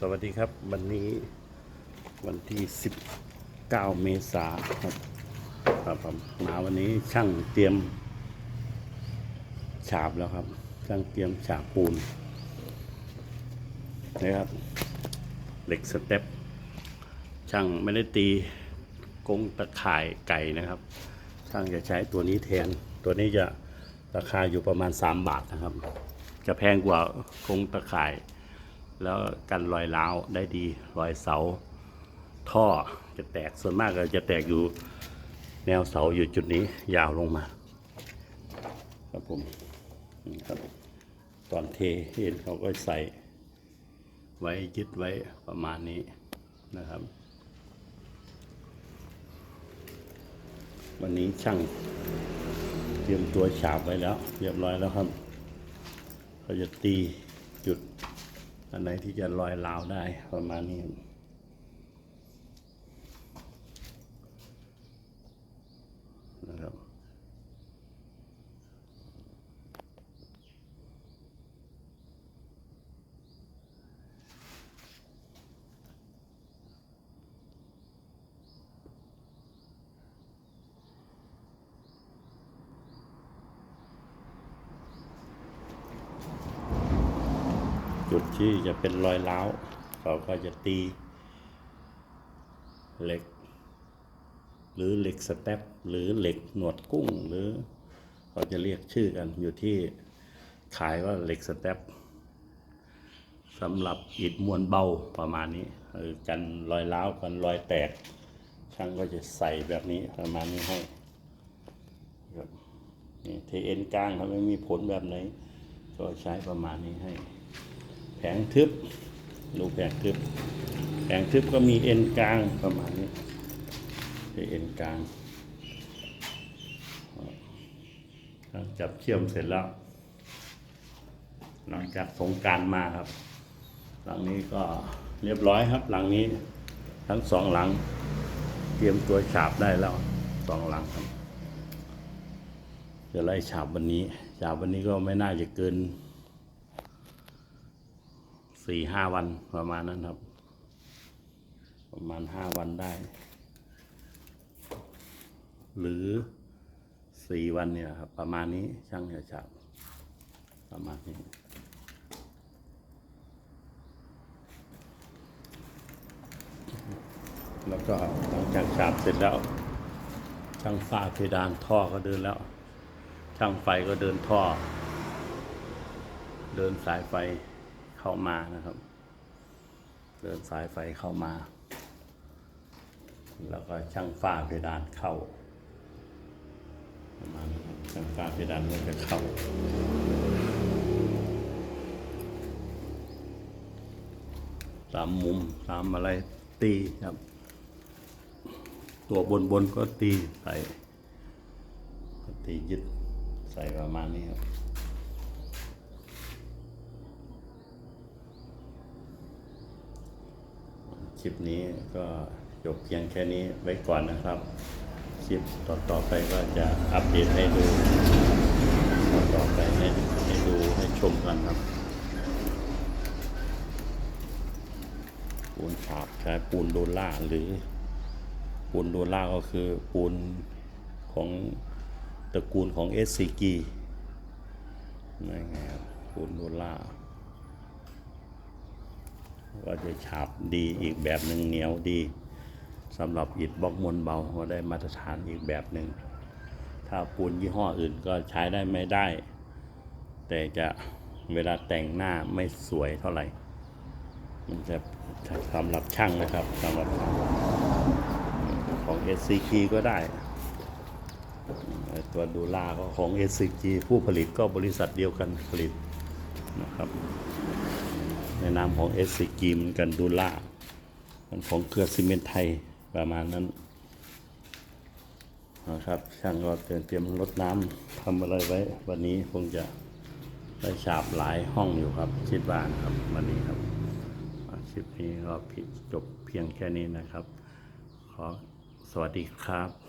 สวัสดีครับ วันนี้วันที่ 19 เมษายนครับครับผมมาวันนี้ช่างเตรียมฉาบแล้วครับ ช่างเตรียมฉาบปูนนะครับเหล็กสเต็ปช่างไม่ได้ตีกงตะข่ายไก่นะครับ ช่างจะใช้ตัวนี้แทน ตัวนี้จะราคาอยู่ประมาณ 3 บาทนะครับ จะแพงกว่ากงตะข่าย แล้วกันรอยร้าวได้ดี รอยเสา ท่อจะแตกส่วนมากก็จะแตกอยู่แนวเสาอยู่จุดนี้ยาวลงมา ครับผมนี่ครับตอนเทเห็นเขาก็ใส่ไว้ยึดไว้ประมาณนี้นะครับ วันนี้ช่างเตรียมตัวฉาบไว้แล้ว เรียบร้อยแล้วครับเขาจะตีจุด อันไหนที่จะลอยลาวได้ประมาณนี้นะครับุดที่จะเป็นรอยร้าวเขาก็จะตีเหล็ก หรือเหล็กสเต็ปหรือเหล็กหนวดกุ้ง หรือเขาจะเรียกชื่อกันอยู่ที่ขายว่าเหล็กสเต็ปสำหรับอิฐมวลเบาประมาณนี้เออกันรอยร้าวกันรอยแตก ช่างก็จะใส่แบบนี้ประมาณนี้ให้นี่เทเอ็นกลางถ้าไม่มีผลแบบไหนก็ใช้ประมาณนี้ให้ แผงทึบดูแผงทึบ แผงทึบก็มีเอ็นกลางประมาณนี้เป็นเอ็นกลางจับเชื่อมเสร็จแล้ว หลังจากสงการมาครับ หลังนี้ก็เรียบร้อยครับ หลังนี้ทั้งสองหลัง เตรียมตัวฉาบได้แล้วสองหลังครับจะไล่ฉาบวันนี้ฉาบวันนี้ก็ไม่น่าจะเกิน สี่ห้าวันประมาณนั้นครับ ประมาณห้าวันได้ หรือสี่วันเนี่ยครับ ประมาณนี้ช่างจะฉาบประมาณนี้แล้วก็หลังจากฉาบเสร็จแล้ว ช่างฝ้าเพดานท่อก็เดินแล้ว ช่างไฟก็เดินท่อ เดินสายไฟ เข้ามานะครับ เดินสายไฟเข้ามา แล้วก็ช่างฝ้าเพดานเข้าประมาณนี้ช่างฝ้าเพดานมันจะเข้าตามมุมตามอะไรตีครับ ตัวบนบนก็ตีใส่ตียึดใส่ประมาณนี้ครับ คลิปนี้ก็จบเพียงแค่นี้ไว้ก่อนนะครับ คลิปต่อๆไปก็จะอัปเดตให้ดูต่อไปให้ให้ดูให้ชมกันครับปูนฉาบใช้ปูนโดล่าหรือ ปูนโดล่าก็คือปูนของตระกูลของเอสซีกีนั่นไงครับปูนโดล่า ก็จะฉาบดีอีกแบบหนึ่งเหนียวดีสำหรับอิฐบล็อกมวลเบาก็ได้มาตรฐานอีกแบบหนึ่งถ้าปูนยี่ห้ออื่นก็ใช้ได้ไม่ได้ แต่จะเวลาแต่งหน้าไม่สวยเท่าไหร่ มันจะสำหรับช่างนะครับสำหรับช่างของ SCG ก็ได้ ตัวดูล่าก็ของ SCG ผู้ผลิตก็บริษัทเดียวกันผลิตนะครับ ในนามของ s อ g เหมือนกันดูล่ามันของเครือซีเมนต์ไทยประมาณนั้นนะครับช่างก็เตรียมเตรียมรดน้ำทำอะไรไว้ วันนี้คงจะได้ฉาบหลายห้องอยู่ครับคิดว่านะครับวันนี้ครับคลิปนี้ก็จบเพียงแค่นี้นะครับ ขอสวัสดีครับ